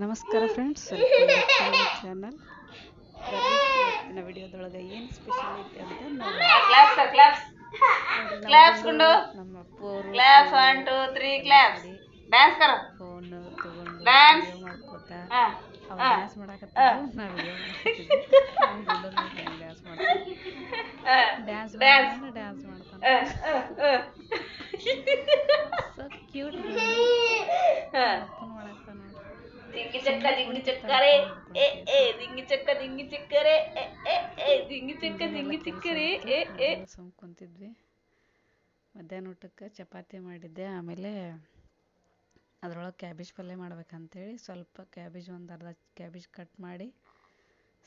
ನಮಸ್ಕಾರ friends channel ಇವತ್ತಿನ ವಿಡಿಯೋದೊಳಗೆ ಏನು ಸ್ಪೆಷಲ್ ಐತೆ ಅಂತ. ನಮ್ಮ claps one two three claps dance ಕರ. ಫೋನ್ ತಗೊಂಡು Dance. ಮಾಡ್ಕೋತ. ಹಾ. ಡ್ಯಾನ್ಸ್ ಮಾಡಕತ್ತಿದ್ರು ನಾವು ಡ್ಯಾನ್ಸ್ ಮಾಡ್ತೀವಿ ಡ್ಯಾನ್ಸ್ ಮಾಡ್ತಾನೆ ಡ್ಯಾನ್ಸ್ ಡ್ಯಾನ್ಸ್ ಮಾಡ್ತಾನೆ. ಸೊ ಕ್ಯೂಟ್ ದಿಂಗಿ ಚಕ್ಕ ದಿಂಗಿ ಚಕ್ಕರೆ ಎ ಎ ದಿಂಗಿ ಚಕ್ಕ ದಿಂಗಿ ಚಕ್ಕರೆ ಎ ಎ ಎ ದಿಂಗಿ ಚಕ್ಕ ದಿಂಗಿ ಚಕ್ಕರೆ ಎ ಎ ಕುಂತಿದ್ವಿ. ಮಧ್ಯಾಹ್ನ ಊಟಕ್ಕೆ ಚಪಾತಿ ಮಾಡಿದ್ದೆ. ಆಮೇಲೆ ಅದರೊಳಗೆ ಕ್ಯಾಬೇಜ್ ಪಲ್ಯ ಮಾಡ್ಬೇಕಂತೇಳಿ ಸ್ವಲ್ಪ ಕ್ಯಾಬೇಜ್ ಒಂದು ಅರ್ಧ ಕ್ಯಾಬೇಜ್ ಕಟ್ ಮಾಡಿ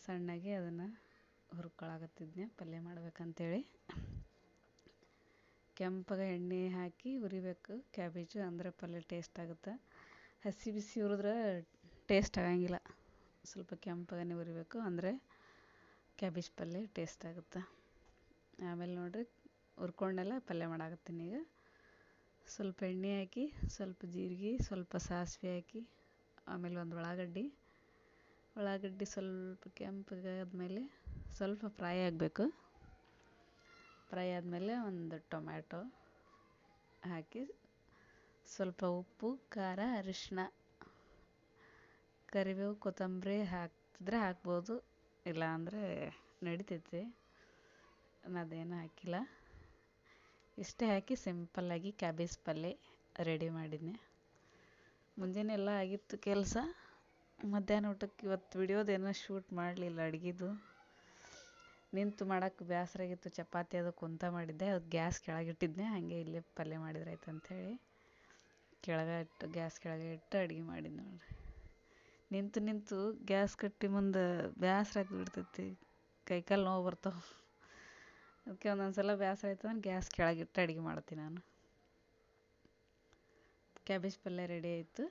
ಸಣ್ಣಗೆ ಅದನ್ನು ಹುರ್ಕೊಳಕತ್ತಿದ್ನೆ. ಪಲ್ಯ ಮಾಡ್ಬೇಕಂತೇಳಿ. ಕೆಂಪಗೆ ಎಣ್ಣೆ ಹಾಕಿ ಹುರಿಬೇಕು. ಕ್ಯಾಬೇಜು ಅಂದರೆ ಪಲ್ಯ ಟೇಸ್ಟ್ ಆಗುತ್ತೆ? ಹಸಿ ಬಿಸಿ ಹುರಿದ್ರೆ ಟೇಸ್ಟ್ ಆಗಂಗಿಲ್ಲ. ಸ್ವಲ್ಪ ಕೆಂಪಗನೆ ಹುರಿಬೇಕು ಅಂದರೆ ಕ್ಯಾಬೇಜ್ ಪಲ್ಯ ಟೇಸ್ಟ್ ಆಗುತ್ತೆ. ಆಮೇಲೆ ನೋಡಿರಿ ಹುರ್ಕೊಂಡೆಲ್ಲ ಪಲ್ಯ ಮಾಡಾಕತ್ತೀನಿ ಈಗ. ಸ್ವಲ್ಪ ಎಣ್ಣೆ ಹಾಕಿ, ಸ್ವಲ್ಪ ಜೀರಿಗೆ, ಸ್ವಲ್ಪ ಸಾಸಿವೆ ಹಾಕಿ, ಆಮೇಲೆ ಒಂದು ಉಳ್ಳಾಗಡ್ಡಿ. ಉಳ್ಳಾಗಡ್ಡಿ ಸ್ವಲ್ಪ ಕೆಂಪಗಾದ್ಮೇಲೆ ಸ್ವಲ್ಪ ಫ್ರೈ ಆಗಬೇಕು. ಫ್ರೈ ಆದಮೇಲೆ ಒಂದು ಟೊಮ್ಯಾಟೊ ಹಾಕಿ ಸ್ವಲ್ಪ ಉಪ್ಪು, ಖಾರ ಅರಿಶಿನ ಕರಿಬೇವು, ಕೊತ್ತಂಬರಿ ಹಾಕ್ತಿದ್ರೆ ಹಾಕ್ಬೋದು. ಇಲ್ಲ ಅಂದರೆ ನಡಿತೈತಿ. ಅದೇನು ಹಾಕಿಲ್ಲ. ಇಷ್ಟೇ ಹಾಕಿ ಸಿಂಪಲ್ಲಾಗಿ ಕ್ಯಾಬೇಜ್ ಪಲ್ಯ ರೆಡಿ ಮಾಡಿದ್ನೆ. ಮುಂಜಾನೆ ಎಲ್ಲ ಆಗಿತ್ತು ಕೆಲಸ. ಮಧ್ಯಾಹ್ನ ಊಟಕ್ಕೆ ಇವತ್ತು ವಿಡಿಯೋದೇನೋ ಶೂಟ್ ಮಾಡಲಿಲ್ಲ ಅಡುಗೆದು. ನಿಂತು ಮಾಡೋಕ್ಕೆ ಬೇಸರಾಗಿತ್ತು ಚಪಾತಿ ಅದು ಕುಂತ ಮಾಡಿದ್ದೆ. ಅದು ಗ್ಯಾಸ್ ಕೆಳಗಿಟ್ಟಿದ್ದೆ ಹಾಗೆ ಇಲ್ಲೇ ಪಲ್ಯ ಮಾಡಿದ್ರೆ ಆಯ್ತು ಅಂಥೇಳಿ. ಕೆಳಗೆ ಇಟ್ಟು ಗ್ಯಾಸ್ ಕೆಳಗೆ ಇಟ್ಟು ಅಡುಗೆ ಮಾಡಿದ್ದು ನೋಡ್ರಿ. ನಿಂತು ನಿಂತು ಗ್ಯಾಸ್ ಕಟ್ಟಿ ಮುಂದೆ ಬಿಡ್ತೈತಿ. ಕೈ ಕಾಲು ನೋವು ಬರ್ತಾವ. ಅದಕ್ಕೆ ಒಂದೊಂದು ಸಲ ಬೇಸರ ಆಯ್ತು ಅಂದ್ರೆ ಗ್ಯಾಸ್ ಕೆಳಗಿಟ್ಟು ಅಡುಗೆ ಮಾಡ್ತೀನಿ ನಾನು. ಕ್ಯಾಬೇಜ್ ಪಲ್ಯ ರೆಡಿ ಆಯಿತು.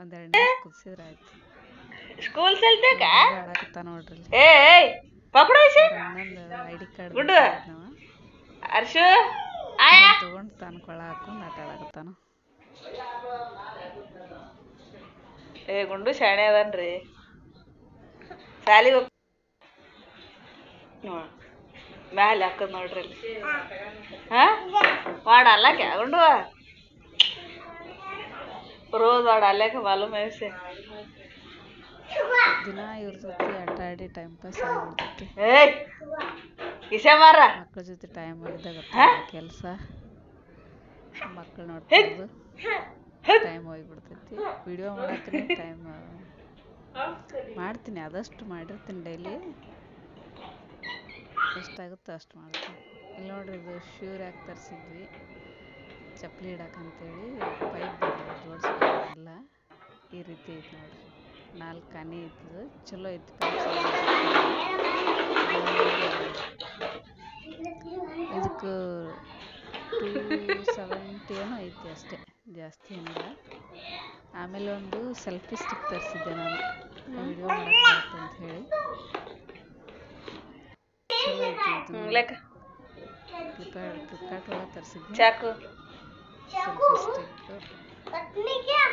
ಒಂದೆರಡು ನಿಮಿಷ ಕುದಿಸಿದ್ರೆ ಆಯಿತು. ಸ್ಕೂಲ್ ಆಡಾಕತ್ತ ನೋಡ್ರಿ. ಏ ಏಯ್ ಪಕೋಡ ಐಸಿ ಐ ಡಿ ಕಾರ್ಡ್ ಅರ್ಶು ಆಯಾ. ತಗೊಂಡು ತಾನು ಕೊಳ ಹಾಕೊಂಡು ಆಟ ಆಡಕತ್ತಾನ. ಏ ಗುಂಡು ಶಾಣೆ ಅದನ್ರಿ. ಸಾಲಿಗೆ ಹೋಗ್ ನೋಡ್ ಮ್ಯಾಲೆ ಹಾಕದ್ ನೋಡ್ರಿ ಅಲ್ಲಿ. ಹಾ? ವಾಡ ಅಲ್ಲಕ್ಕೆ ಗುಂಡು ರೋಜ್ ವಾಡ ಅಲ್ಲಕ್ಕೆ ಬಾಲು ಐಸೆ ದಿನ ಇವ್ರ ಜೊತೆ ಆಟ ಆಡಿ ಟೈಮ್ ಪಾಸ್ ಆಗಿಬಿಡ್ತೈತಿ. ಇಸೆ ಮಾರ ಮಕ್ಳ ಜೊತೆ ಟೈಮ್ ಹೋಗಿದ್ದಾಗ ಹಾ? ಕೆಲಸ. ಮಕ್ಕಳು ನೋಡ್ತಿರೋದು ಟೈಮ್ ಹೋಗ್ಬಿಡ್ತೈತಿ. ವಿಡಿಯೋ ಮಾಡಕ್ಕೆ ಟೈಮ್ ಮಾಡ್ತೀನಿ, ಆದಷ್ಟು ಮಾಡಿರ್ತೀನಿ ಡೈಲಿ ಎಷ್ಟಾಗುತ್ತೋ ಅಷ್ಟು ಮಾಡ್ತೀನಿ. ಇಲ್ಲಿ ನೋಡ್ರಿ, ಇದು ಶೂರ್ ಯಾಕೆ ತರಿಸಿದ್ವಿ. ಚಪ್ಪಲಿ ಇಡಕ್ಕಂತೇಳಿ ಪೈಪ್ ಜೋಡಿಸ್ಬೇಕಲ್ಲ ಈ ರೀತಿ ಐತಿ ನೋಡ್ರಿ. ನಾಲ್ಕು ಆನೆ ಇತ್ತು ಚಲೋ ಐತಿ ಇದಕ್ಕೆ ಟೂ ಸೆವೆಂಟಿ ಏನೋ ಐತಿ ಅಷ್ಟೇ. ಜಾಸ್ತಿ ಏನಿಲ್ಲ. ಆಮೇಲೆ ಒಂದು ಸೆಲ್ಫಿ ಸ್ಟಿಕ್ ತರಿಸಿದ್ದೆ ನಾನು. ವಿಡಿಯೋ ಅಂತ ಹೇಳಿ. ಫ್ಲಿಪ್ಕಾರ್ಟ್ ಫ್ಲಿಪ್ಕಾರ್ಟ್ ಒಳಗೆ ತರಿಸಿದ್ದೆ. ಚಾಕು. Selfie stick.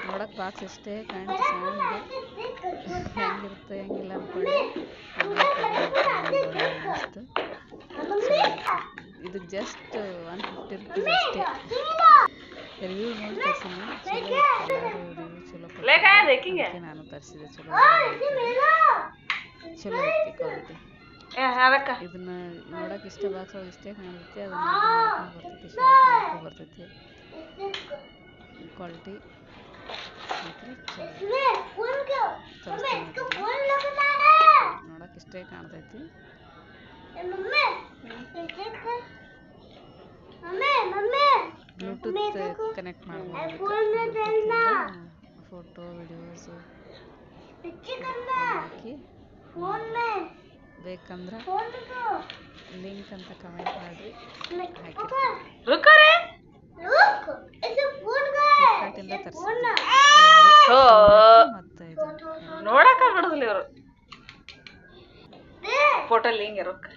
ನೋಡಕ್ಕೆ ಬಾಕ್ಸ್ ಇಷ್ಟೇ ಕಾಣ್ತು ಸಣ್ಣಗೆ ಹೆಂಗಿರುತ್ತೆ ಹೆಂಗಿಲ್ಲ ಅಂದ್ಕೊಂಡೆ ಅನಿಸ್ತು ಇದು ಜಸ್ಟ್ ಒನ್ ಫಿಫ್ಟಿ ರುಪೀಸ್ ಅಷ್ಟೇ. ರಿವ್ಯೂ ನೋಡಿ ತರಿಸಿನಿ ಚಲೋ ನಾನು ತರಿಸಿದೆ. ಚಲೋ ಚಲೋ ಐತಿ ಕ್ವಾಲಿಟಿ ಏ ಅದಕ್ಕ ಇದನ್ನ ನೋಡಕ್ಕೆ ಇಷ್ಟೇ ಬಾಕ್ಸ್ ಒಳಗೆ ಇಷ್ಟೇ ಕಾಣುತ್ತೆ. ಅದನ್ನ ಬರ್ತೈತಿ ಶಾರ್ಟ್ ಬರ್ತೈತಿ. ಕ್ವಾಲಿಟಿ ನೋಡಕ್ಕೆ ಇಷ್ಟೇ ಕಾಣ್ತೈತಿ. ಬ್ಲೂಟೂತ್ ಕನೆಕ್ಟ್ ಮಾಡ್ಬೋದು. ಫೋಟೋ ವಿಡಿಯೋಸ್ ಹಾಕಿ. ಬೇಕಂದ್ರೆ ಲಿಂಕ್ ಅಂತ ಕಮೆಂಟ್ ಮಾಡಿ ಹಾಕಿರ್ತೀನಿ ರುಕೋರೆ ಫ್ಲಿಪ್ಕಾರ್ಟಿಂದ ತರಿಸಿದ್ದೆ ಹೋ. ಮತ್ತು ಇದು ನೋಡಕ ಬಿಡುದಿಲ್ಲ ಇವರು ಫೋಟೋ ಲಿಂಗ್ ರೊಕ್ಕ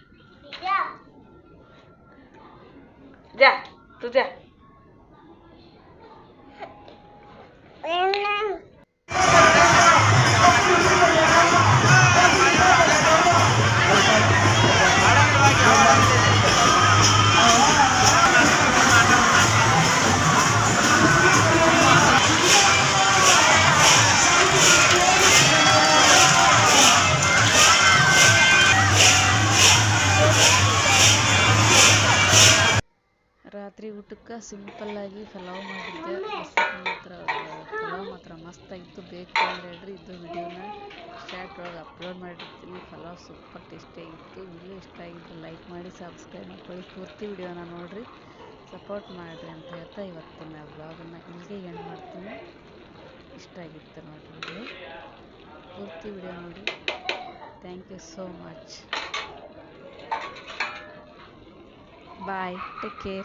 ಜಾ ತು ಜಾ. Em ಸಿಂಪಲ್ಲಾಗಿ ಪಲಾವ್ ಮಾಡಿದ್ದೆ. ಮಾತ್ರ, ಪಲಾವ್ ಮಾತ್ರ ಮಸ್ತಾಗಿತ್ತು ಬೇಕು ಅಂದರೆ ಹೇಳ್ರಿ, ಇದು ವಿಡಿಯೋನ ಸ್ಟಾರ್ಟ್ ಒಳಗೆ ಅಪ್ಲೋಡ್ ಮಾಡಿರ್ತೀನಿ. ಪಲಾವ್ ಸೂಪರ್ ಟೇಸ್ಟಿಯಾಗಿತ್ತು ವಿಡಿಯೋ ಇಷ್ಟ ಆಗಿದ್ರೆ ಲೈಕ್ ಮಾಡಿ ಸಬ್ಸ್ಕ್ರೈಬ್ ಮಾಡ್ಕೊಳ್ಳಿ. ಪೂರ್ತಿ ವಿಡಿಯೋನ ನೋಡಿರಿ. ಸಪೋರ್ಟ್ ಮಾಡಿರಿ ಅಂತ ಹೇಳ್ತಾ ಇವತ್ತಿನ ಬ್ಲಾಗನ್ನು ಇಲ್ಲಿಗೆ ಎಂಡ್ ಮಾಡ್ತೀನಿ. ಇಷ್ಟ ಆಗಿತ್ತು ನೋಡಿರಿ. ಪೂರ್ತಿ ವಿಡಿಯೋ ನೋಡಿ. Thank you so much Bye. Take care.